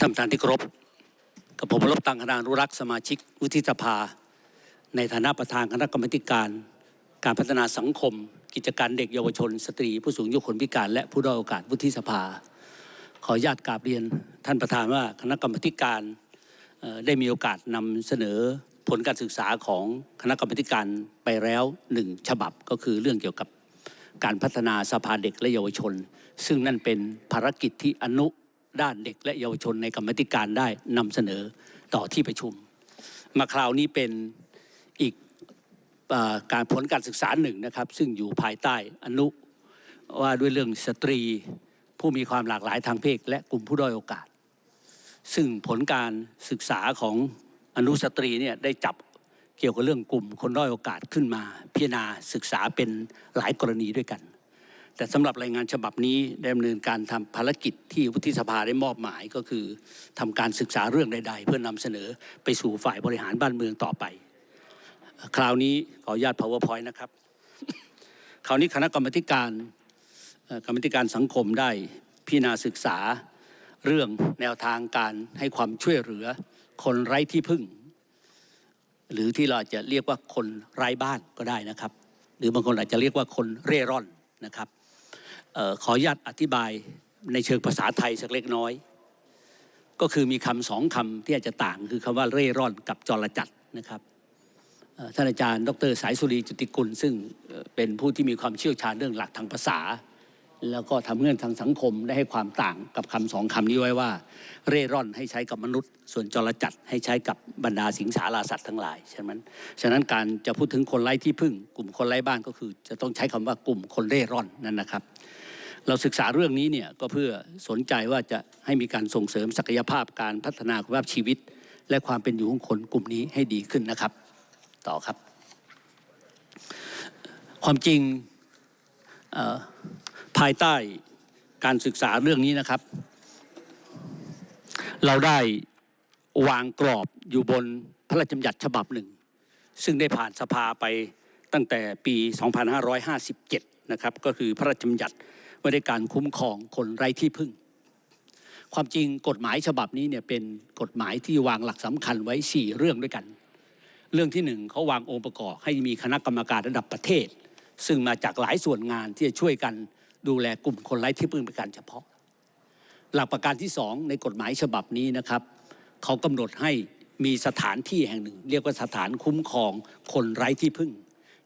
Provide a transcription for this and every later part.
ท่านประธานที่เคารพกับผมรบตังคณานุรักษ์สมาชิกวุฒิสภา ในฐานะประธานคณะกรรมการ การพัฒนาสังคม กิจการเด็กเยาวชน สตรี ผู้สูงอายุคนพิการและผู้ด้อยโอกาสวุฒิสภา ขออนุญาตกราบเรียนท่านประธานว่าคณะกรรมการได้มีโอกาสนำเสนอผลการศึกษาของคณะกรรมการไปแล้วหนึ่งฉบับก็คือเรื่องเกี่ยวกับการพัฒนาสภาเด็กและเยาวชน ซึ่งนั่นเป็นภารกิจที่อนุ ด้านเด็กและเยาวชนในกรรมธิการได้นำเสนอต่อที่ประชุม มาคราวนี้เป็นอีกอการผลการศึกษาหนึ่งนะครับ ซึ่งอยู่ภายใต้อนุว่าด้วยเรื่องสตรีผู้มีความหลากหลายทางเพศและกลุ่มผู้ด้อยโอกาส ซึ่งผลการศึกษาของอนุสตรีเนี่ยได้จับเกี่ยวกับเรื่องกลุ่มคนด้อยโอกาสขึ้นมา พิจารณาศึกษาเป็นหลายกรณีด้วยกัน แต่สำหรับรายงานฉบับนี้ได้ดำเนินการทำภารกิจที่วุฒิสภาได้มอบหมายก็คือทำการศึกษาเรื่องใด ๆ เพื่อนำเสนอไปสู่ฝ่ายบริหารบ้านเมืองต่อไป คราวนี้ขออนุญาต powerpoint นะครับ คราวนี้คณะกรรมการกรรมการสังคมได้พิจารณาศึกษาเรื่องแนวทางการให้ความช่วยเหลือ คนไร้ที่พึ่ง หรือที่เราจะเรียกว่าคนไร้บ้านก็ได้นะครับ หรือบางคนอาจจะเรียกว่าคนเร่ร่อนนะครับ ขออนุญาตอธิบายในเชิงภาษาไทยสักเล็กน้อย ก็คือมีคำสองคำที่อาจจะต่างคือคำว่าเร่ร่อนกับจรจัดนะครับท่านอาจารย์ ดรสายสุรีจุติกุล ซึ่งเอ่อเป็นผู้ที่มีความเชี่ยวชาญเรื่องหลักทางภาษา แล้วก็ทำเงื่อนทางสังคมได้ให้ความต่างกับคำสองคำนี้ไว้ว่า เร่ร่อนให้ใช้กับมนุษย์ ส่วนจรจัดให้ใช้กับบรรดาสิงสาราสัตว์ทั้งหลายฉะนั้นฉะนั้นการจะพูดถึงคนไร้ที่พึ่ง กลุ่มคนไร้บ้านก็คือ จะต้องใช้คำว่ากลุ่มคนเร่ร่อนนั่นนะครับ เราศึกษาเรื่องนี้เนี่ยก็เพื่อสนใจว่าจะให้มีการส่งเสริมศักยภาพการพัฒนาคุณภาพชีวิต และความเป็นอยู่ของคนกลุ่มนี้ให้ดีขึ้นนะครับ ต่อครับ ความจริงภายใต้การศึกษาเรื่องนี้นะครับ เราได้วางกรอบอยู่บนพระราชบัญญัติฉบับหนึ่ง ซึ่งได้ผ่านสภาไปตั้งแต่ปี 2557 นะครับ ก็คือพระราชบัญญัติ ว่าด้วยการคุ้มครองคนไร้ที่พึ่ง ความจริงกฎหมายฉบับนี้เนี่ยเป็นกฎหมายที่วางหลักสำคัญไว้ 4 เรื่องด้วยกัน เรื่องที่หนึ่งเขาวางองค์ประกอบให้มีคณะกรรมการระดับประเทศ ซึ่งมาจากหลายส่วนงานที่จะช่วยกันดูแลกลุ่มคนไร้ที่พึ่งเป็นการเฉพาะ หลักประการที่สองในกฎหมายฉบับนี้นะครับเขากำหนดให้มีสถานที่แห่งหนึ่ง เรียกว่าสถานคุ้มครองคนไร้ที่พึ่ง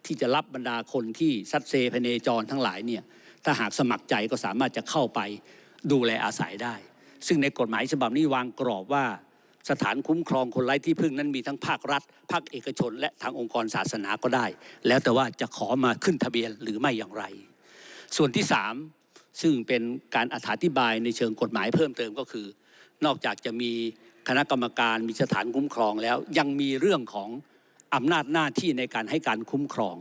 ที่จะรับบรรดาคนที่ซัดเซพเนจรทั้งหลายเนี่ย ถ้าหากสมัครใจก็สามารถจะเข้าไปดูแลอาศัยได้ ซึ่งในกฎหมายฉบับนี้วางกรอบว่า สถานคุ้มครองคนไร้ที่พึ่งนั้นมีทั้งภาครัฐ ภาคเอกชน และทางองค์กรศาสนาก็ได้ แล้วแต่ว่าจะขอมาขึ้นทะเบียนหรือไม่อย่างไร ส่วนที่สามซึ่งเป็นการอธิบายในเชิงกฎหมายเพิ่มเติมก็คือ นอกจากจะมีคณะกรรมการมีสถานคุ้มครองแล้วยังมีเรื่องของอำนาจหน้าที่ในการให้การคุ้มครอง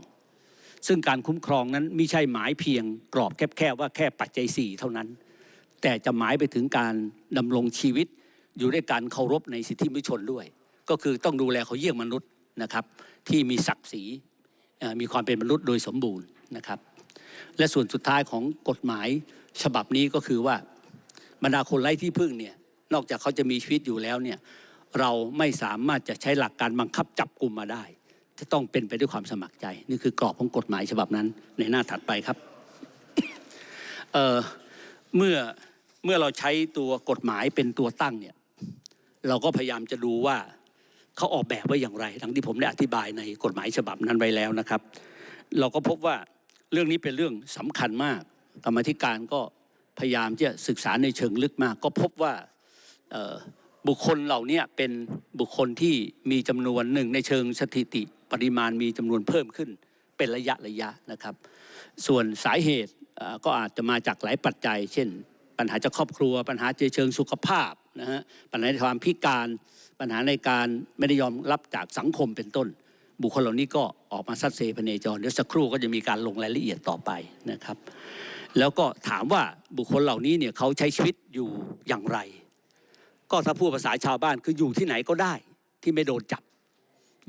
ซึ่งการคุ้มครองนั้นไม่ใช่หมายเพียงกรอบแคบๆว่าแค่ปัจจัยสี่เท่านั้น แต่จะหมายไปถึงการดำรงชีวิต อยู่ด้วยการเคารพในสิทธิมนุษยชนด้วย ก็คือต้องดูแลเขาเยี่ยงมนุษย์นะครับ ที่มีศักดิ์ศรีมีความเป็นมนุษย์โดยสมบูรณ์นะครับ และส่วนสุดท้ายของกฎหมายฉบับนี้ก็คือว่าบรรดาคนไร้ที่พึ่งเนี่ยนอกจากเขาจะมีชีวิตอยู่แล้วเนี่ยเราไม่สามารถจะใช้หลักการบังคับจับกลุ่มมาได้ จะต้องเป็นไปด้วยความสมัครใจ นี่คือกรอบของกฎหมายฉบับนั้นในหน้าถัดไปครับเเมื่อเมื่อเราใช้ตัวกฎหมายเป็นตัวตั้งเนี่ยเราก็พยายามจะดูว่าเขาออกแบบไว้อย่างไร ทั้งที่ผมได้อธิบายในกฎหมายฉบับนั้นไว้แล้วนะครับ เราก็พบว่าเรื่องนี้เป็นเรื่องสำคัญมาก กรรมาธิการก็พยายามที่จะศึกษาในเชิงลึกมาก ก็พบว่าบุคคลเหล่านี้เป็นบุคคลที่มีจำนวนหนึ่งในเชิงสถิติ ปริมาณมีจำนวนเพิ่มขึ้นเป็นระยะระยะนะครับ ส่วนสาเหตุก็อาจจะมาจากหลายปัจจัย เช่น ปัญหาจากครอบครัว ปัญหาเชิงสุขภาพนะฮะปัญหาในความพิการ ปัญหาในการไม่ได้ยอมรับจากสังคมเป็นต้น บุคคลเหล่านี้ก็ออกมาซัดเซพเนจรเดี๋ยวสักครู่ก็จะมีการลงรายละเอียดต่อไปนะครับ แล้วก็ถามว่าบุคคลเหล่านี้เนี่ยเขาใช้ชีวิตอยู่อย่างไร ก็ถ้าพูดภาษาชาวบ้านคืออยู่ที่ไหนก็ได้ที่ไม่โดนจับ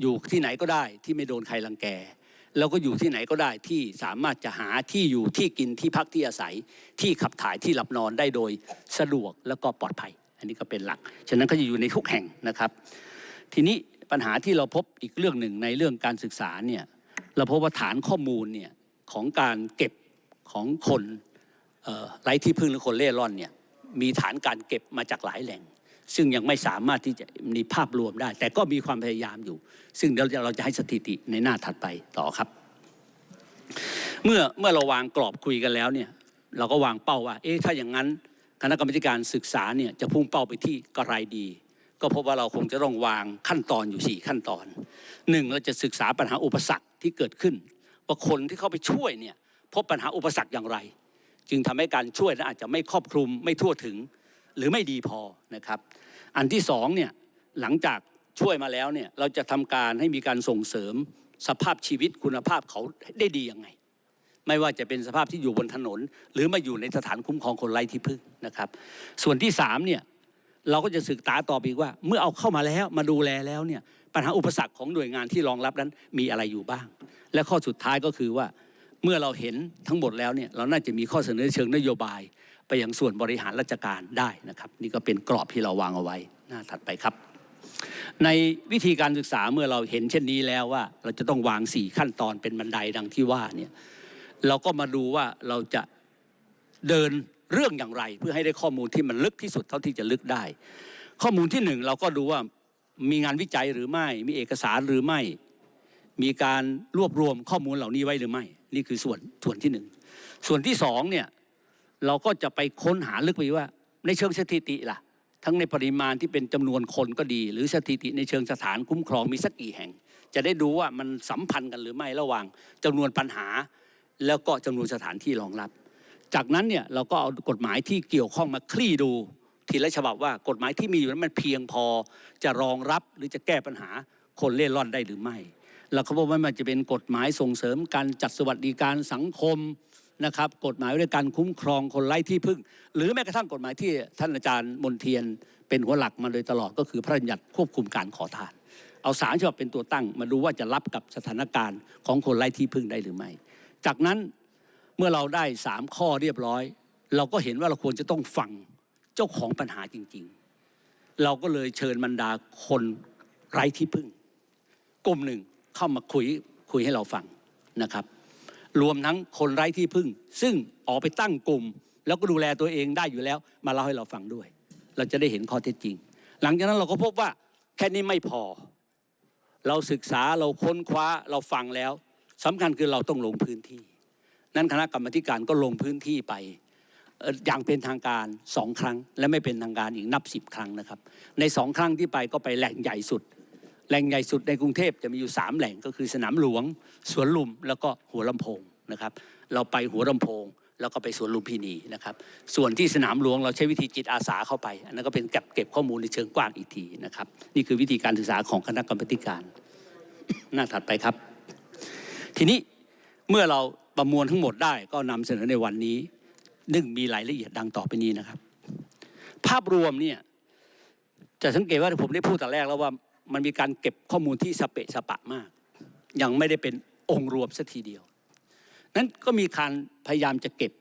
อยู่ที่ไหนก็ได้ที่ไม่โดนใครรังแกแล้วก็อยู่ที่ไหนก็ได้ที่สามารถจะหาที่อยู่ที่กินที่พักที่อาศัย ที่ขับถ่ายที่หลับนอนได้โดยสะดวกแล้วก็ปลอดภัย อันนี้ก็เป็นหลัก ฉะนั้นก็จะอยู่ในทุกแห่งนะครับ ทีนี้ปัญหาที่เราพบอีกเรื่องหนึ่งในเรื่องการศึกษาเนี่ยเราพบว่าฐานข้อมูลเนี่ยของการเก็บของคนไร้ที่พึ่งหรือคนเล่ร่อนเนี่ยมีฐานการเก็บมาจากหลายแหล่ง ซึ่งยังไม่สามารถที่จะมีภาพรวมได้ แต่ก็มีความพยายามอยู่ ซึ่งเดี๋ยวเราจะให้สถิติในหน้าถัดไปต่อครับ เมื่อเมื่อเราวางกรอบคุยกันแล้วเนี่ยเราก็วางเป้าว่า เอ๊ะถ้าอย่างนั้นคณะกรรมการศึกษาเนี่ยจะพุ่งเป้าไปที่กระไรดี ก็พบว่าเราคงจะต้องวางขั้นตอนอยู่ 4 ขั้นตอนหนึ่งเราจะศึกษาปัญหาอุปสรรคที่เกิดขึ้นว่าคนที่เข้าไปช่วยเนี่ยพบปัญหาอุปสรรคอย่างไร จึงทำให้การช่วยนั้นอาจจะไม่ครอบคลุมไม่ทั่วถึง หรือไม่ดีพอนะครับ อันที่สองเนี่ยหลังจากช่วยมาแล้วเนี่ยเราจะทำการให้มีการส่งเสริมสภาพชีวิตคุณภาพเขาได้ดียังไง ไม่ว่าจะเป็นสภาพที่อยู่บนถนน หรือมาอยู่ในสถานคุ้มครองคนไร้ที่พึ่งนะครับ ส่วนที่สามเนี่ยเราก็จะศึกษาต่อไปว่า เมื่อเอาเข้ามาแล้วมาดูแลแล้วเนี่ยปัญหาอุปสรรคของหน่วยงานที่รองรับนั้นมีอะไรอยู่บ้าง และข้อสุดท้ายก็คือว่าเมื่อเราเห็นทั้งหมดแล้วเนี่ยเราน่าจะมีข้อเสนอเชิงนโยบาย ไปยังส่วนบริหารราชการได้นะครับ นี่ก็เป็นกรอบที่เราวางเอาไว้หน้าถัดไปครับ ในวิธีการศึกษาเมื่อเราเห็นเช่นนี้แล้วว่า เราจะต้องวางสี่ขั้นตอนเป็นบันไดดังที่ว่าเนี่ยเราก็มาดูว่าเราจะเดินเรื่องอย่างไร เพื่อให้ได้ข้อมูลที่มันลึกที่สุดเท่าที่จะลึกได้ ข้อมูลที่หนึ่งเราก็ดูว่ามีงานวิจัยหรือไม่ มีเอกสารหรือไม่ มีการรวบรวมข้อมูลเหล่านี้ไว้หรือไม่ นี่คือส่วนส่วนที่หนึ่งส่วนที่สองเนี่ย เราก็จะไปค้นหาลึกไปว่า ในเชิงสถิติล่ะ ทั้งในปริมาณที่เป็นจำนวนคนก็ดี หรือสถิติในเชิงสถานคุ้มครองมีสักกี่แห่ง จะได้ดูว่ามันสัมพันธ์กันหรือไม่ระหว่างจำนวนปัญหา แล้วก็จำนวนสถานที่รองรับ จากนั้นเนี่ยเราก็เอากฎหมายที่เกี่ยวข้องมาคลี่ดูทีละฉบับว่ากฎหมายที่มีอยู่นั้นมันเพียงพอจะรองรับหรือจะแก้ปัญหาคนเล่ร่อนได้หรือไม่เราก็บอกว่ามันจะเป็นกฎหมายส่งเสริมการจัดสวัสดิการสังคม นะครับกฎหมายด้วยการคุ้มครองคนไร้ที่พึ่ง หรือแม้กระทั่งกฎหมายที่ท่านอาจารย์มนเทียน เป็นหัวหลักมาโดยตลอดก็คือพระราชบัญญัติควบคุมการขอทาน เอาสารฉบับเป็นตัวตั้ง มาดูว่าจะรับกับสถานการณ์ของคนไร้ที่พึ่งได้หรือไม่ จากนั้นเมื่อเราได้สามข้อเรียบร้อย เราก็เห็นว่าเราควรจะต้องฟังเจ้าของปัญหาจริง ๆ เราก็เลยเชิญบรรดาคนไร้ที่พึ่งกลุ่มหนึ่งเข้ามาคุยคุยให้เราฟังนะครับ รวมทั้งคนไร้ที่พึ่ง ซึ่งออกไปตั้งกลุ่ม แล้วก็ดูแลตัวเองได้อยู่แล้ว มาเล่าให้เราฟังด้วย เราจะได้เห็นข้อเท็จจริง หลังจากนั้นเราก็พบว่าแค่นี้ไม่พอ เราศึกษาเราค้นคว้าเราฟังแล้วสำคัญคือเราต้องลงพื้นที่ นั้นคณะกรรมาธิการก็ลงพื้นที่ไปอย่างเป็นทางการสองครั้ง และไม่เป็นทางการอีกนับสิบครั้งนะครับ ในสองครั้งที่ไปก็ไปแหล่งใหญ่สุด แหล่งใหญ่สุดในกรุงเทพจะมีอยู่ 3 แหล่งก็คือสนามหลวง สวนลุมแล้วก็หัวลำโพงนะครับ เราไปหัวลำโพง แล้วก็ไปสวนลุมพินีนะครับ ส่วนที่สนามหลวงเราใช้วิธีจิตอาสาเข้าไป อันนั้นก็เป็นเก็บเก็บข้อมูลในเชิงกว้างอีกทีนะครับ นี่คือวิธีการศึกษาของคณะกรรมาธิการ หน้าถัดไปครับ ทีนี้เมื่อเราประมวลทั้งหมดได้ก็นำเสนอในวันนี้นึ่งมีรายละเอียดดังต่อไปนี้นะครับ ภาพรวมเนี่ยจะสังเกตว่าผมได้พูดแต่แรกแล้วว่า มันมีการเก็บข้อมูลที่สเปะสปะมาก ยังไม่ได้เป็นองค์รวมสัทีเดียว นั้นก็มีการพยายามจะเก็บ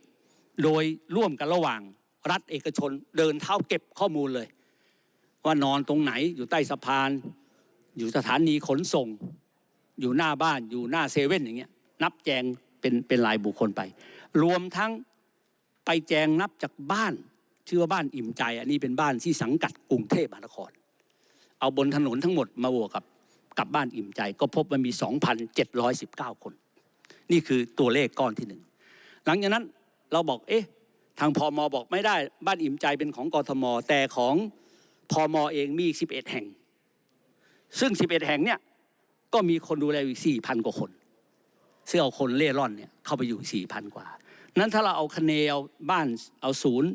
โดยร่วมกันระหว่างรัฐเอกชนเดินเท้าเก็บข้อมูลเลย ว่านอนตรงไหนอยู่ใต้สะพาน อยู่สถานีขนส่ง อยู่หน้าบ้านอยู่หน้าเซเว่นอย่างเงี้ยนับแจงเป็นเป็นรายบุคคลไป รวมทั้งไปแจงนับจากบ้านชื่อว่าบ้านอิ่มใจ อันนี้เป็นบ้านที่สังกัดกรุงเทพมหานคร เอาบนถนนทั้งหมดมาบวกกับกับบ้านอิ่มใจ ก็พบมันมี 2,719 คน นี่คือตัวเลขก้อนที่หนึ่งหลังจากนั้นเราบอกเอ๊ะทางพอมบอกไม่ได้บ้านอิ่มใจเป็นของกทม แต่ของพอมเองมีอีก11 แห่ง ซึ่ง 11 แห่งเนี่ยก็มีคนดูแลอยู่4,000 กว่าคนซึ่งเอาคนเล่ร่อนเนี่ยเข้าไปอยู่ 4,000 กว่า นั้นถ้าเราเอาคะแนนเอาบ้านเอาศูนย์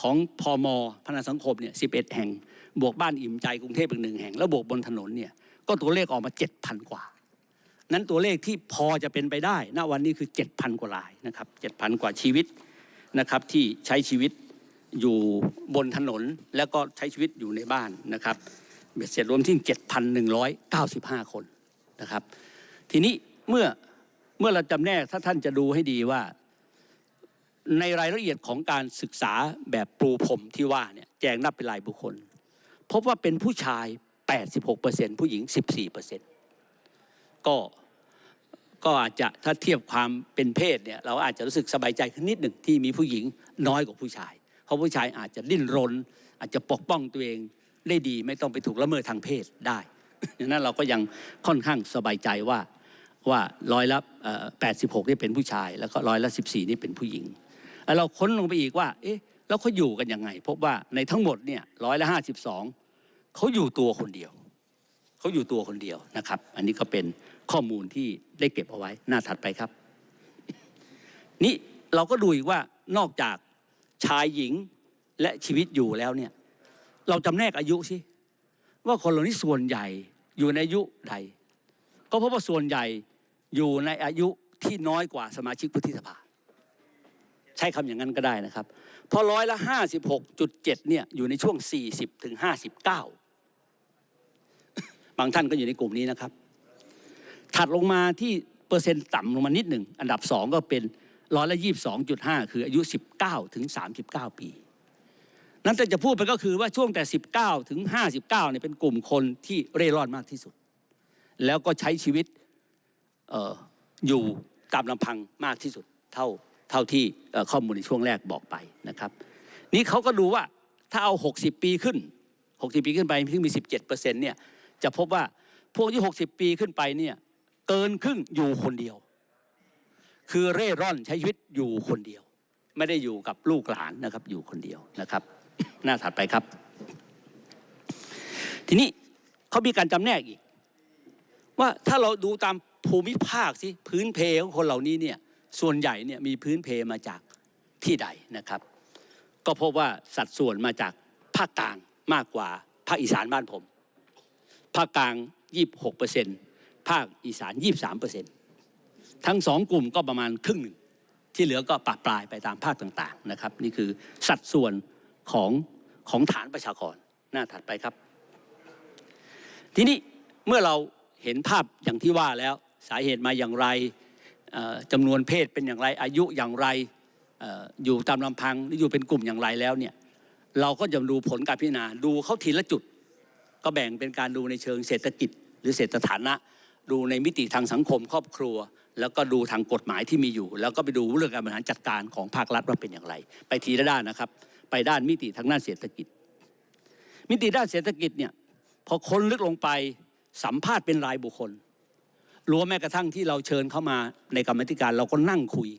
ของพอมพัฒนสังคมเนี่ย11 แห่ง บวกบ้านอิ่มใจกรุงเทพอีกหนึ่งแห่ง แล้วบวกบนถนนเนี่ยก็ตัวเลขออกมา 7,000 กว่า นั้นตัวเลขที่พอจะเป็นไปได้ณวันนี้คือ 7,000 กว่ารายนะครับ7,000 กว่าชีวิตนะครับที่ใช้ชีวิตอยู่บนถนนแล้วก็ใช้ชีวิตอยู่ในบ้านนะครับเบ็ดเสร็จรวมที่ 7,195 คนนะครับ ทีนี้เมื่อเมื่อเราจำแนกถ้าท่านจะดูให้ดีว่า ในรายละเอียดของการศึกษาแบบปรูผมที่ว่าเนี่ยแจงนับเป็นรายบุคคล พบว่าเป็นผู้ชาย 86%ผู้หญิง 14%ก็ก็อาจจะถ้าเทียบความเป็นเพศเนี่ยเราอาจจะรู้สึกสบายใจขึ้นนิดหนึ่งที่มีผู้หญิงน้อยกว่าผู้ชาย เพราะผู้ชายอาจจะดิ้นรน อาจจะปกป้องตัวเองได้ดี ไม่ต้องไปถูกละเมิดทางเพศได้ดังนั้นเราก็ยังค่อนข้างสบายใจว่าว่าร้อยละแปดสิบหกนี่เป็นผู้ชาย แล้วก็ร้อยละสิบสี่นี่เป็นผู้หญิงแล้วเราค้นลงไปอีกว่า เอ๊ะ แล้วเขาอยู่กันยังไง พบว่าในทั้งหมดเนี่ยร้อยละห้าสิบสองเขาอยู่ตัวคนเดียวเขาอยู่ตัวคนเดียวนะครับ อันนี้ก็เป็นข้อมูลที่ได้เก็บเอาไว้หน้าถัดไปครับ นี่เราก็ดูอีกว่านอกจากชายหญิงและชีวิตอยู่แล้วเนี่ย เราจำแนกอายุสิว่าคนเหล่านี้ส่วนใหญ่อยู่ในอายุใด ก็เพราะว่าส่วนใหญ่อยู่ในอายุที่น้อยกว่าสมาชิกวุฒิสภา ใช้คำอย่างนั้นก็ได้นะครับ เพราะร้อยละห้าสิบหกจุดเจ็ดเนี่ยอยู่ในช่วงสี่สิบถึงห้าสิบเก้าบางท่านก็อยู่ในกลุ่มนี้นะครับ ถัดลงมาที่เปอร์เซ็นต์ต่ำลงมานิดหนึ่ง อันดับสองก็เป็นร้อยละยี่สิบสองจุดห้าคืออายุสิบเก้าถึงสามสิบเก้าปี นั้นแต่จะพูดไปก็คือว่าช่วงแต่19ถึง59เนี่ยเป็นกลุ่มคนที่เร่ร่อนมากที่สุด แล้วก็ใช้ชีวิตอออยู่ตามลำพังมากที่สุดเท่า เท่าที่ข้อมูลในช่วงแรกบอกไปนะครับ นี่เขาก็ดูว่าถ้าเอา 60 ปีขึ้น 60 ปีขึ้นไปที่งมี 17เปอร์เซ็นต์เนี่ยจะพบว่าพวกที่ 60 ปีขึ้นไปเนี่ยเกินครึ่งอยู่คนเดียว คือเร่ร่อนใช้ชีวิตอยู่คนเดียว ไม่ได้อยู่กับลูกหลานนะครับอยู่คนเดียวนะครับ หน้าถัดไปครับ ทีนี้เขามีการจำแนกอีก ว่าถ้าเราดูตามภูมิภาคสิพื้นเพของคนเหล่านี้เนี่ย ส่วนใหญ่เนี่ยมีพื้นเพมาจากที่ใดนะครับ ก็พบว่าสัดส่วนมาจากภาคกลางมากกว่าภาคอีสานบ้านผม ภาคกลาง 26เปอร์เซ็นต์ภาคอีสาน 23เปอร์เซ็นต์ทั้งสองกลุ่มก็ประมาณครึ่งหนึ่งที่เหลือก็ปะปลายไปตามภาคต่างๆนะครับ นี่คือสัดส่วนของของฐานประชากรหน้าถัดไปครับ ทีนี้เมื่อเราเห็นภาพอย่างที่ว่าแล้วสาเหตุมาอย่างไร จำนวนเพศเป็นอย่างไรอายุอย่างไรอออยู่ตามลำพังหรืออยู่เป็นกลุ่มอย่างไรแล้วเนี่ยเราก็จะดูผลการพิจารณาดูเขาทีละจุด ก็แบ่งเป็นการดูในเชิงเศรษฐกิจ หรือเศรษฐฐานะ ดูในมิติทางสังคมครอบครัว แล้วก็ดูทางกฎหมายที่มีอยู่ แล้วก็ไปดูเรื่องการบริหารจัดการของภาครัฐว่าเป็นอย่างไร ไปทีละด้านนะครับ ไปด้านมิติทางด้านเศรษฐกิจ มิติด้านเศรษฐกิจเนี่ยพอค้นลึกลงไปสัมภาษณ์เป็นรายบุคคล รวมแม้กระทั่งที่เราเชิญเข้ามาในกรรมธิการเราก็นั่งคุย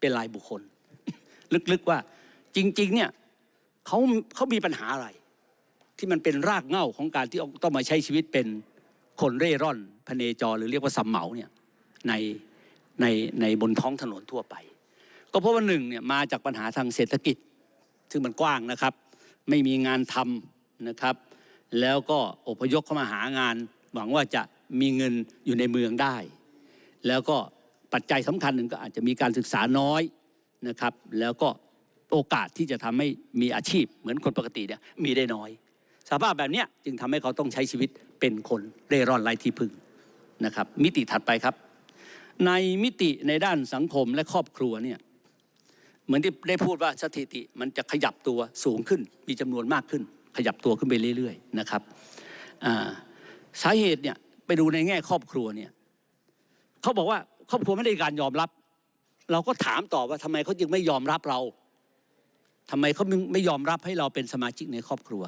เป็นรายบุคคล ลึกๆว่าจริง ๆ เนี่ยเขาเขามีปัญหาอะไร ที่มันเป็นรากเหง้าของการที่ต้องมาใช้ชีวิตเป็นคนเร่ร่อนพเนจร หรือเรียกว่าสำเหมาเนี่ยในในในบนท้องถนนทั่วไป ก็เพราะว่าหนึ่งเนี่ยมาจากปัญหาทางเศรษฐกิจ ซึ่งมันกว้างนะครับ ไม่มีงานทำนะครับ แล้วก็อพยพเข้ามาหางาน หวังว่าจะ มีเงินอยู่ในเมืองได้ แล้วก็ปัจจัยสำคัญหนึ่งก็อาจจะมีการศึกษาน้อยนะครับ แล้วก็โอกาสที่จะทำให้มีอาชีพเหมือนคนปกติเนี่ยมีได้น้อย สภาพแบบเนี้ยจึงทำให้เขาต้องใช้ชีวิตเป็นคนเร่ร่อนไร้ที่พึ่งนะครับ มิติถัดไปครับ ในมิติในด้านสังคมและครอบครัวเนี่ยเหมือนที่ได้พูดว่าสถิติมันจะขยับตัวสูงขึ้น มีจำนวนมากขึ้น ขยับตัวขึ้นไปเรื่อยๆนะครับสาเหตุเนี่ย ไปดูในแง่ครอบครัวเนี่ยเขาบอกว่าครอบครัวไม่ได้การยอมรับ เราก็ถามต่อว่าทำไมเขาจึงไม่ยอมรับเราทำไมเขาไม่ยอมรับให้เราเป็นสมาชิกในครอบครัว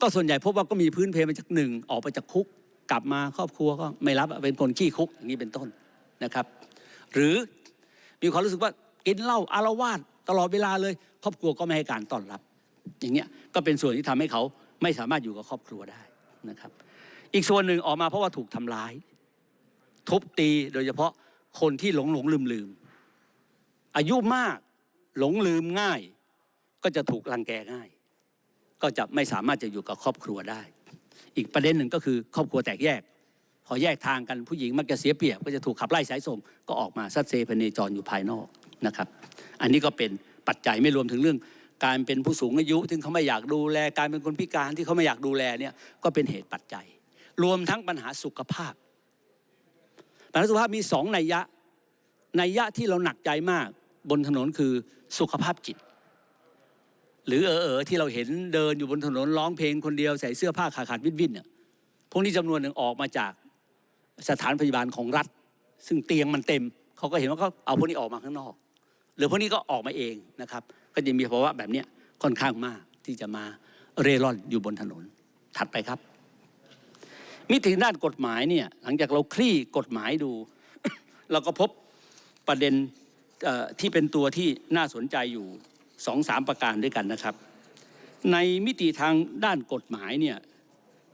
ก็ส่วนใหญ่พบว่าก็มีพื้นเพมาจากหนึ่งออกไปจากคุก กลับมาครอบครัวก็ไม่รับเป็นคนขี้คุกอย่างนี้เป็นต้นนะครับ หรือมีความรู้สึกว่ากินเหล้าอารวาสตลอดเวลาเลย ครอบครัวก็ไม่ให้การต้อนรับ อย่างเงี้ยก็เป็นส่วนที่ทำให้เขาไม่สามารถอยู่กับครอบครัวได้นะครับ อีกส่วนหนึ่งออกมาเพราะว่าถูกทำร้าย ทุบตีโดยเฉพาะคนที่หลงหลงลืมลืมอายุมากหลงลืมง่าย ก็จะถูกรังแกง่าย ก็จะไม่สามารถจะอยู่กับครอบครัวได้ อีกประเด็นหนึ่งก็คือครอบครัวแตกแยก พอแยกทางกันผู้หญิงมักจะเสียเปรียบ ก็จะถูกขับไล่สายส่ง ก็ออกมาซัดเซพเนจรอยู่ภายนอกนะครับ อันนี้ก็เป็นปัจจัยไม่รวมถึงเรื่อง การเป็นผู้สูงอายุที่เขาไม่อยากดูแล การเป็นคนพิการที่เขาไม่อยากดูแลเนี่ยก็เป็นเหตุปัจจัย รวมทั้งปัญหาสุขภาพ ปัญหาสุขภาพมีสองนัยยะนัยยะที่เราหนักใจมากบนถนนคือสุขภาพจิต หรือเออเออที่เราเห็นเดินอยู่บนถนนร้องเพลงคนเดียวใส่เสื้อผ้าขาดขาดวิ่นวินเนี่ยพวกนี้จำนวนหนึ่งออกมาจากสถานพยาบาลของรัฐ ซึ่งเตียงมันเต็ม เขาก็เห็นว่าเขาเอาพวกนี้ออกมาข้างนอก หรือพวกนี้ก็ออกมาเองนะครับ ก็จะมีภาวะแบบเนี้ยค่อนข้างมากที่จะมาเร่ร่อนอยู่บนถนนถัดไปครับ มิติด้านกฎหมายเนี่ยหลังจากเราคลี่กฎหมายดู เราก็พบประเด็นที่เป็นตัวที่น่าสนใจอยู่สองสามประการด้วยกันนะครับ ในมิติทางด้านกฎหมายเนี่ย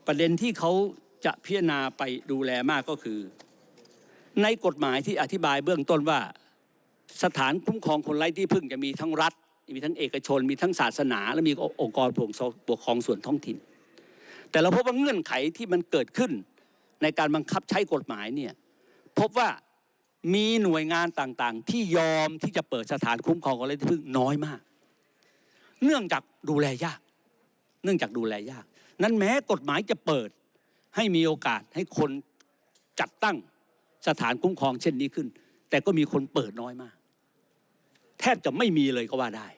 ประเด็นที่เขาจะพิจารณาไปดูแลมากก็คือ ในกฎหมายที่อธิบายเบื้องต้นว่า สถานคุ้มครองคนไร้ที่พึ่งจะมีทั้งรัฐ มีทั้งเอกชน มีทั้งศาสนา และมีองค์กรปกครองส่วนท้องถิ่น แต่เราพบว่าเงื่อนไขที่มันเกิดขึ้น ในการบังคับใช้กฎหมายเนี่ยพบว่ามีหน่วยงานต่างๆ ที่ยอมที่จะเปิดสถานคุ้มครองคนไรที่พึ่งน้อยมาก เนื่องจากดูแลยาก เนื่องจากดูแลยาก นั้นแม้กฎหมายจะเปิดให้มีโอกาสให้คนจัดตั้งสถานคุ้มครองเช่นนี้ขึ้น แต่ก็มีคนเปิดน้อยมาก แทบจะไม่มีเลยก็ว่าได้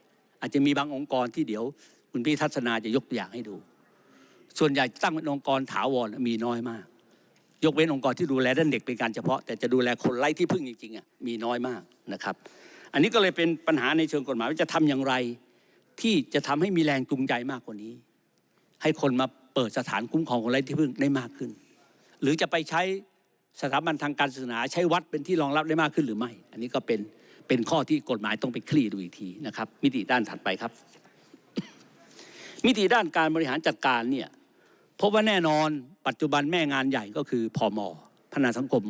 อาจจะมีบางองค์กรที่เดี๋ยว คุณพี่ทัศนาจะยกตัวอย่างให้ดู ส่วนใหญ่ตั้งเป็นองค์กรถาวรมีน้อยมาก ยกเว้นองค์กรที่ดูแลด้านเด็กเป็นการเฉพาะ แต่จะดูแลคนไร้ที่พึ่งจริงๆอะมีน้อยมากนะครับ อันนี้ก็เลยเป็นปัญหาในเชิงกฎหมายว่าจะทำอย่างไร ที่จะทำให้มีแรงจูงใจมากกว่านี้ ให้คนมาเปิดสถานคุ้มครองคนไร้ที่พึ่งได้มากขึ้น หรือจะไปใช้สถาบันทางการศาสนาใช้วัดเป็นที่รองรับได้มากขึ้นหรือไม่ อันนี้ก็เป็นเป็นข้อที่กฎหมายต้องไปคลี่ดูอีกทีนะครับ มิติด้านถัดไปครับ มิติด้านการบริหารจัดการเนี่ย พบว่าแน่นอนปัจจุบันแม่งานใหญ่ก็คือพอมพัฒนาสังคม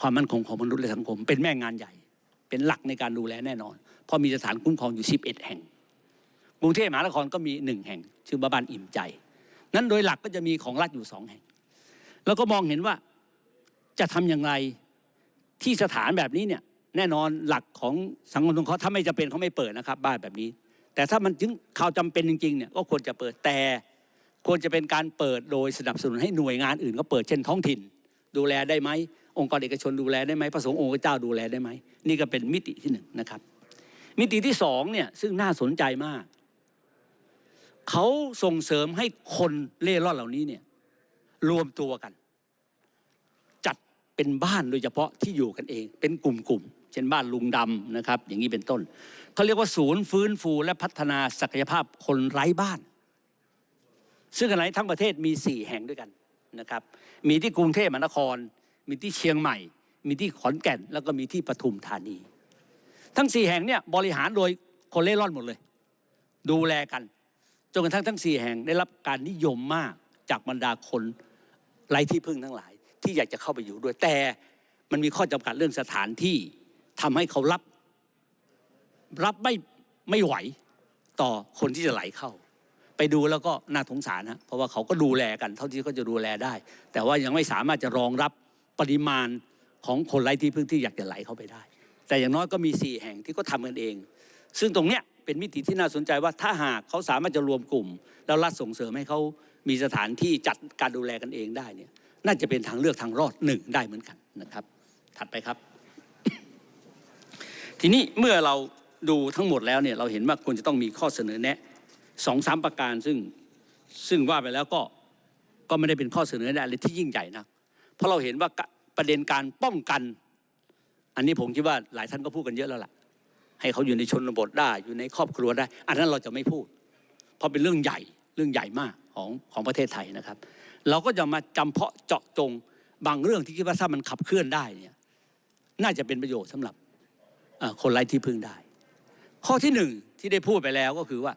ความมั่นคงของมนุษย์และสังคม เป็นแม่งานใหญ่ เป็นหลักในการดูแลแน่นอน เพราะมีสถานคุ้มครองอยู่ 11 แห่งกรุงเทพมหานครก็มีหนึ่งแห่ง ชื่อบ้านอิ่มใจ นั้นโดยหลักก็จะมีของรัฐอยู่สองแห่ง แล้วก็มองเห็นว่าจะทำอย่างไรที่สถานแบบนี้เนี่ยแน่นอนหลักของสังคมสงเคราะห์ถ้าไม่จำเป็นเขาไม่เปิดนะครับ บ้านแบบนี้ แต่ถ้ามันถึงข่าวจำเป็นจริงๆเนี่ยก็ควรจะเปิดแต่ ควรจะเป็นการเปิดโดยสนับสนุนให้หน่วยงานอื่นก็เปิดเช่นท้องถิ่น ดูแลได้ไหมองค์กรเอกชนดูแลได้ไหมพระสงฆ์องค์เจ้าดูแลได้ไหมนี่ก็เป็นมิติที่หนึ่งนะครับ มิติที่สองเนี่ยซึ่งน่าสนใจมากเขาส่งเสริมให้คนเล่ร่อนเหล่านี้เนี่ยรวมตัวกัน จัดเป็นบ้านโดยเฉพาะที่อยู่กันเอง เป็นกลุ่มๆเช่นบ้านลุงดำนะครับ อย่างนี้เป็นต้นเขาเรียกว่าศูนย์ฟื้นฟูและพัฒนาศักยภาพคนไร้บ้าน ซึ่งขณะนี้ทั้งประเทศมี 4 แห่งด้วยกันนะครับ มีที่กรุงเทพมหานคร มีที่เชียงใหม่ มีที่ขอนแก่น แล้วก็มีที่ปทุมธานี ทั้ง 4 แห่งเนี่ยบริหารโดยคนเล่ร่อนหมดเลย ดูแลกันจนกระทั่งทั้ง 4 แห่งได้รับการนิยมมากจากบรรดาคนไร้ที่พึ่งทั้งหลาย ที่อยากจะเข้าไปอยู่ด้วยแต่มันมีข้อจำกัดเรื่องสถานที่ทำให้เขารับรับไม่ไม่ไหวต่อคนที่จะไหลเข้า ดูแล้วก็น่าสงสารนะเพราะว่าเขาก็ดูแลกันเท่าที่เขาจะดูแลได้ แต่ว่ายังไม่สามารถจะรองรับปริมาณของคนไร้ที่พึ่งที่อยากจะไหลเข้าไปได้ แต่อย่างน้อยก็มีสี่แห่งที่เขาทำกันเอง ซึ่งตรงเนี้ยเป็นมิติที่น่าสนใจว่าถ้าหากเขาสามารถจะรวมกลุ่ม แล้วรัฐส่งเสริมให้เขามีสถานที่จัดการดูแลกันเองได้เนี่ยน่าจะเป็นทางเลือกทางรอดหนึ่งได้เหมือนกันนะครับ ถัดไปครับ ทีนี้เมื่อเราดูทั้งหมดแล้วเนี่ยเราเห็นว่าควรจะต้องมีข้อเสนอแนะ สองสามประการซึ่งซึ่งว่าไปแล้วก็ก็ไม่ได้เป็นข้อเสนอแนะอะไรที่ยิ่งใหญ่นะเพราะเราเห็นว่าประเด็นการป้องกัน อันนี้ผมคิดว่าหลายท่านก็พูดกันเยอะแล้วล่ะ ให้เขาอยู่ในชนบทได้อยู่ในครอบครัวได้ อันนั้นเราจะไม่พูด เพราะเป็นเรื่องใหญ่เรื่องใหญ่มากของของประเทศไทยนะครับ เราก็จะมาจำเพาะเจาะจงบางเรื่องที่คิดว่าถ้ามันขับเคลื่อนได้เนี่ยน่าจะเป็นประโยชน์สำหรับคนไร้ที่พึ่งได้ ข้อที่หนึ่งที่ได้พูดไปแล้วก็คือว่า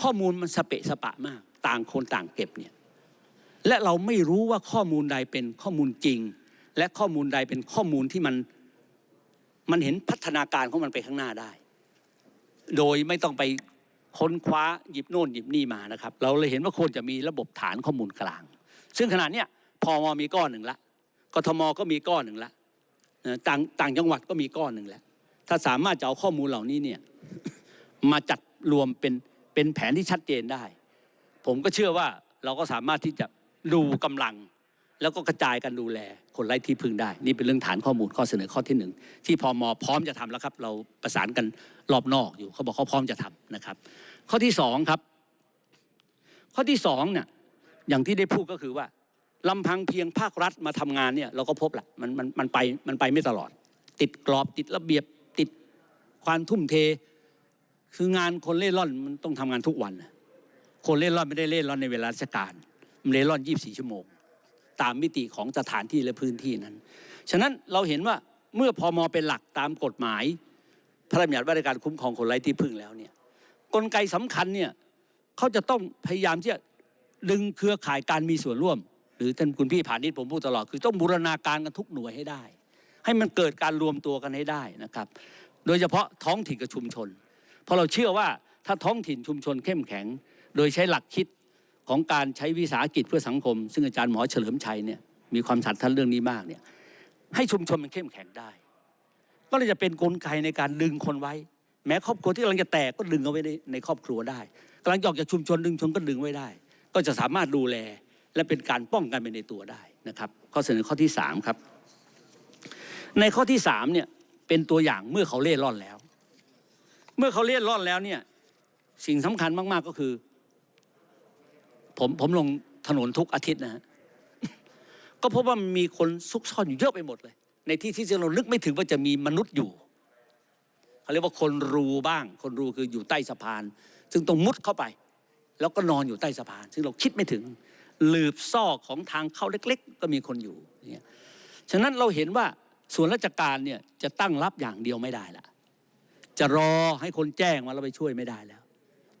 ข้อมูลมันสเปะสปะมาก ต่างคนต่างเก็บเนี่ยและเราไม่รู้ว่าข้อมูลใดเป็นข้อมูลจริง และข้อมูลใดเป็นข้อมูลที่มันมันเห็นพัฒนาการของมันไปข้างหน้าได้ โดยไม่ต้องไปค้นคว้าหยิบโน่นหยิบนี่มานะครับ เราเลยเห็นว่าควรจะมีระบบฐานข้อมูลกลาง ซึ่งขณะเนี้ยพอมมีก้อนหนึ่งละกทมก็มีก้อนหนึ่งละต่างต่างจังหวัดก็มีก้อนหนึ่งแล้วถ้าสามารถจะเอาข้อมูลเหล่านี้เนี่ยมาจัดรวมเป็น เป็นแผนที่ชัดเจนได้ ผมก็เชื่อว่าเราก็สามารถที่จะดูกำลัง แล้วก็กระจายกันดูแลคนไร้ที่พึ่งได้ นี่เป็นเรื่องฐานข้อมูลข้อเสนอข้อที่หนึ่งที่พมอพร้อมจะทำแล้วครับ เราประสานกันรอบนอกอยู่เขาบอกเขาพร้อมจะทำนะครับ ข้อที่สองครับ ข้อที่สองเนี่ยอย่างที่ได้พูดก็คือว่าลำพังเพียงภาครัฐมาทำงานเนี่ยเราก็พบแหละมันมันมันไปมันไปไม่ตลอด ติดกรอบติดระเบียบติดความทุ่มเท คืองานคนเล่ร่อนมันต้องทำงานทุกวัน คนเล่ร่อนไม่ได้เล่ร่อนในเวลาราชการ มันเล่ร่อน 24 ชั่วโมง ตามมิติของสถานที่และพื้นที่นั้น ฉะนั้นเราเห็นว่าเมื่อพอมเป็นหลักตามกฎหมาย พระราชบัญญัติว่าด้วยการคุ้มครองคนไร้ที่พึ่งแล้วเนี่ยกลไกสำคัญเนี่ยเขาจะต้องพยายามที่จะดึงเครือข่ายการมีส่วนร่วม หรือท่านคุณพี่ผ่านนิดผมพูดตลอดคือต้องบูรณาการกันทุกหน่วยให้ได้ ให้มันเกิดการรวมตัวกันให้ได้นะครับ โดยเฉพาะท้องถิ่นกับชุมชน เพราะเราเชื่อว่าถ้าท้องถิ่นชุมชนเข้มแข็ง โดยใช้หลักคิดของการใช้วิสาหกิจเพื่อสังคม ซึ่งอาจารย์หมอเฉลิมชัยเนี่ยมีความสัตย์ท่านเรื่องนี้มากเนี่ยให้ชุมชนมันเข้มแข็งได้ ก็เลยจะเป็นกลไกในการดึงคนไว้ แม้ครอบครัวที่กำลังจะแตกก็ดึงเอาไว้ในในครอบครัวได้กำลังจะออกจากชุมชนดึงชนก็ดึงไว้ได้ ก็จะสามารถดูแลและเป็นการป้องกันไปในตัวได้นะครับ ข้อเสนอข้อที่สามครับในข้อที่สามเนี่ยเป็นตัวอย่างเมื่อเขาเล่ร่อนแล้ว มื่อเขาเลี่ยนร่อนแล้วเนี่ยสิ่งสำคัญมากๆก็คือ ผมผมลงถนนทุกอาทิตย์นะฮะก็พบว่ามีคนซุกซ่อนอยู่เยอะไปหมดเลย ในที่ที่เรานึกไม่ถึงว่าจะมีมนุษย์อยู่เขาเรียกว่าคนรูบ้าง คนรูคืออยู่ใต้สะพาน ซึ่งต้องมุดเข้าไป แล้วก็นอนอยู่ใต้สะพาน ซึ่งเราคิดไม่ถึงหลืบซอกของทางเข้าเล็ก ๆ ก็มีคนอยู่เนี่ยฉะนั้นเราเห็นว่าส่วนราชการเนี่ยจะตั้งรับอย่างเดียวไม่ได้ละ จะรอให้คนแจ้งมาแล้วไปช่วยไม่ได้แล้ว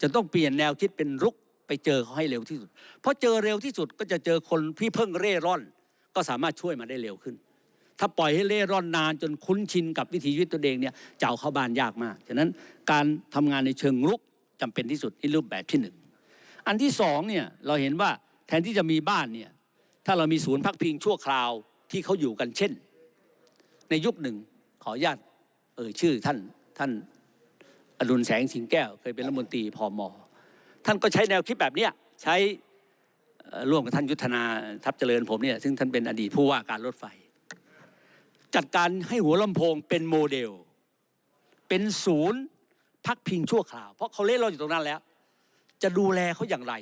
จะต้องเปลี่ยนแนวคิดเป็นรุกไปเจอเขาให้เร็วที่สุด เพราะเจอเร็วที่สุดก็จะเจอคนที่เพิ่งเร่ร่อน ก็สามารถช่วยมาได้เร็วขึ้น ถ้าปล่อยให้เล่ร่อนนานจนคุ้นชินกับวิถีชีวิตตัวเองเนี่ยจะเอาเข้าบ้านยากมาก ฉะนั้นการทำงานในเชิงรุกจำเป็นที่สุดในรูปแบบที่หนึ่งอันที่สองเนี่ยเราเห็นว่าแทนที่จะมีบ้านเนี่ยถ้าเรามีศูนย์พักพิงชั่วคราวที่เขาอยู่กันเช่น ในยุคหนึ่งขออนุญาตเอ่ยชื่อท่าน ท่านอดุลแสงสิงแก้ว เคยเป็นรัฐมนตรีพอมอท่านก็ใช้แนวคิดแบบเนี้ยใช้ร่วมกับท่านยุทธนาทัพเจริญผมเนี่ยซึ่งท่านเป็นอดีตผู้ว่าการรถไฟ จัดการให้หัวลำโพงเป็นโมเดล เป็นศูนย์พักพิงชั่วคราว เพราะเขาเล่นเราอยู่ตรงนั้นแล้ว จะดูแลเขาอย่างไร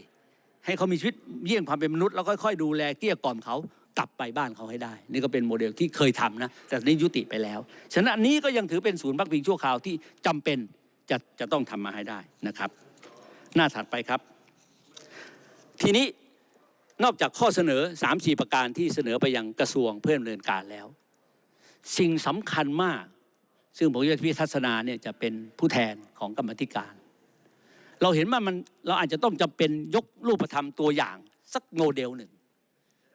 ให้เขามีชีวิตเยี่ยงความเป็นมนุษย์แล้วค่อยๆดูแลเกลี้ยกล่อมเขา กลับไปบ้านเขาให้ได้ นี่ก็เป็นโมเดลที่เคยทำนะแต่นี้ยุติไปแล้ว ฉะนั้นนี้ก็ยังถือเป็นศูนย์พักพิงชั่วคราวที่จำเป็นจะจะต้องทำมาให้ได้นะครับ หน้าถัดไปครับ ทีนี้นอกจากข้อเสนอ3ามสี่ประการที่เสนอไปยังกระทรวงเพื่อดำเนินการแล้ว สิ่งสำคัญมาก ซึ่งผมยศพิทัศนาเนี่ยจะเป็นผู้แทนของกรรมธิการ เราเห็นว่ามันเราอาจจะต้องจำเป็นยกรูปธรรมตัวอย่างสักโมเดลหนึ่ง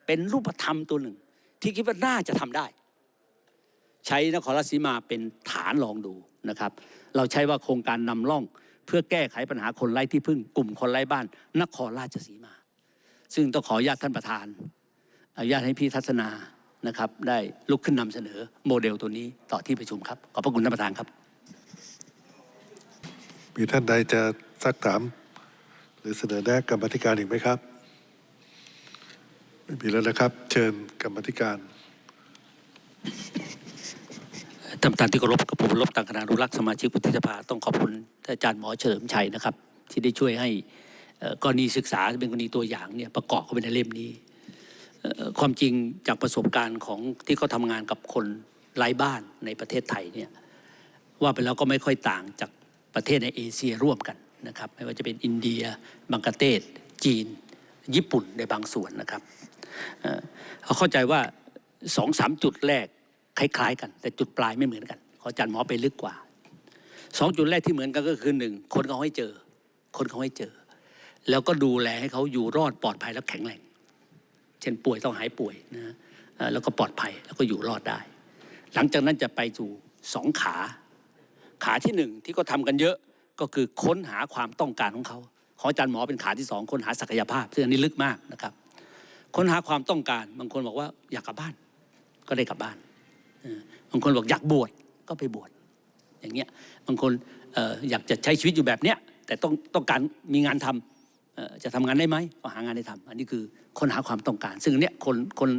เป็นรูปธรรมตัวหนึ่ง ที่คิดว่าน่าจะทำได้ ใช้นครราชสีมาเป็นฐานลองดูนะครับ เราใช้ว่าโครงการนำร่อง เพื่อแก้ไขปัญหาคนไร้ที่พึ่งกลุ่มคนไร้บ้าน นครราชสีมา ซึ่งต้องขออนุญาตท่านประธานอนุญาตให้พี่ทัศนานะครับ ได้ลุกขึ้นนำเสนอโมเดลตัวนี้ต่อที่ประชุมครับขอบพระคุณท่านประธานครับมีท่านใดจะซักถาม หรือเสนอแนะกรรมธิการอีกไหมครับ ไม่มีแล้วนะครับ เชิญกรรมธิการท่านประธานที่เคารพกับผมรบต่างคณะอนุรักษ์สมาชิกวุฒิสภาต้องขอบคุณอาจารย์หมอเฉลิมชัยนะครับ ที่ได้ช่วยให้กรณีศึกษาเป็นกรณีตัวอย่างเนี่ยประกอบเข้าไปในเล่มนี้ ความจริงจากประสบการณ์ของที่เขาทำงานกับคนไร้บ้านในประเทศไทยเนี่ยว่าไปแล้วก็ไม่ค่อยต่างจากประเทศในเอเชียร่วมกันนะครับ ไม่ว่าจะเป็นอินเดีย บังกลาเทศจีน ญี่ปุ่นในบางส่วนนะครับเเขาเข้าใจว่าสองสามจุดแรกคล้ายๆ กัน แต่จุดปลายไม่เหมือนกันขออาจารย์หมอไปลึกกว่าสองจุดแรกที่เหมือนกันก็คือหนึ่งคนเขาให้เจอ คนเขาให้เจอ แล้วก็ดูแลให้เขาอยู่รอดปลอดภัยและแข็งแรงเช่นป่วยต้องหายป่วยนะแล้วก็ปลอดภัยแล้วก็อยู่รอดได้ หลังจากนั้นจะไปสู่สองขา ขาที่หนึ่งที่เขาทำกันเยอะก็คือค้นหาความต้องการของเขา องอาจารย์หมอเป็นขาที่สองค้นหาศักยภาพซึ่งอันนี้ลึกมากนะครับ ค้นหาความต้องการ บางคนบอกว่าอยากกลับบ้าน ก็ได้กลับบ้านบางคนบอกอยากบวชก็ไปบวชอย่างเงี้ยบางคนอออยากจะใช้ชีวิตอยู่แบบเนี้ยแต่ต้องต้องการมีงานทำเอ่อจะทำงานได้ไหมก็หางานได้ทำอันนี้คือค้นหาความต้องการ ซึ่งเนี้ยคนคน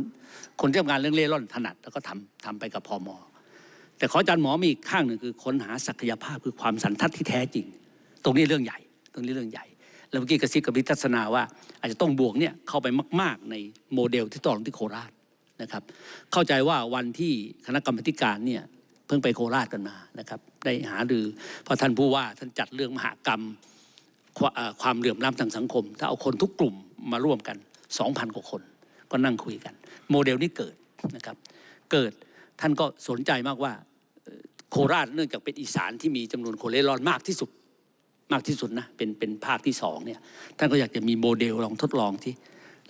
คนที่ทำงานเรื่องเล่ร่อนถนัดแล้วก็ทำทำไปกับพอมแต่ขออาจารย์หมอมีอีกข้างหนึ่งคือค้นหาศักยภาพคือความสันทัดที่แท้จริง ตรงนี้เรื่องใหญ่ ตรงนี้เรื่องใหญ่ แล้วเมื่อกี้กระซิบกับพิทัศนาว่า อาจจะต้องบวกเนี่ยเข้าไปมาก ๆ ในโมเดลที่ต้องลงที่โคราชนะครับ เข้าใจว่าวันที่คณะกรรมการเนี่ยเพิ่งไปโคราชกันมานะครับ ได้หารือเพราะท่านผู้ว่าท่านจัดเรื่องมหากรรมความเหลื่อมล้ำทางสังคม ถ้าเอาคนทุกกลุ่มมาร่วมกัน 2,000 กว่าคน ก็นั่งคุยกัน โมเดลนี้เกิดนะครับ เกิดท่านก็สนใจมากว่าโคราชเนื่องจากเป็นอีสานที่มีจำนวนคนเร่ร่อนมากที่สุด มากที่สุดนะเป็นเป็นภาคที่สองเนี่ยท่านก็อยากจะมีโมเดลลองทดลองที่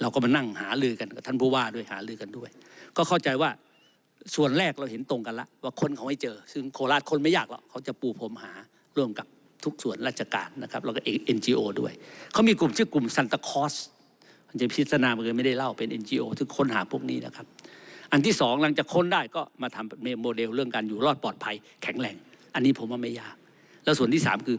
เราก็มานั่งหาลือกันกับท่านผู้ว่าด้วยหาลือกันด้วย ก็เข้าใจว่าส่วนแรกเราเห็นตรงกันละว่าคนเขาไม่เจอ ซึ่งโคราชคนไม่ยากหรอกเขาจะปูพรมหาร่วมกับทุกส่วนราชการนะครับแล้วก็เอ็นจีโอด้วยเขามีกลุ่มชื่อกลุ่มซันตาคอสมันจะพิจารณาเมันเลยไม่ได้เล่าเป็น NGO ที่ค้นหาพวกนี้นะครับ อันที่สองหลังจากค้นได้ก็มาทำโมเดลเรื่องการอยู่รอดปลอดภัยแข็งแรง อันนี้ผมว่าไม่ยาก แล้วส่วนที่สามคือ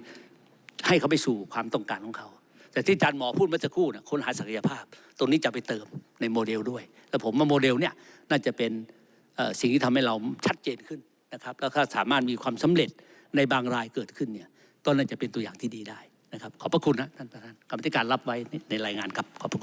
ให้เขาไปสู่ความต้องการของเขา แต่ที่อาจารย์หมอพูดเมื่อสักครู่นะคนหาศักยภาพ ตรงนี้จะไปเติมในโมเดลด้วย แล้วผมว่าโมเดลเนี่ยน่าจะเป็นสิ่งที่ทำให้เราชัดเจนขึ้นนะครับ แล้วถ้าสามารถมีความสำเร็จในบางรายเกิดขึ้นเนี่ยก็น่าจะเป็นตัวอย่างที่ดีได้นะครับ ขอบพระคุณนะท่านประธานกรรมธิการรับไว้ในรายงานครับขอบพระคุณ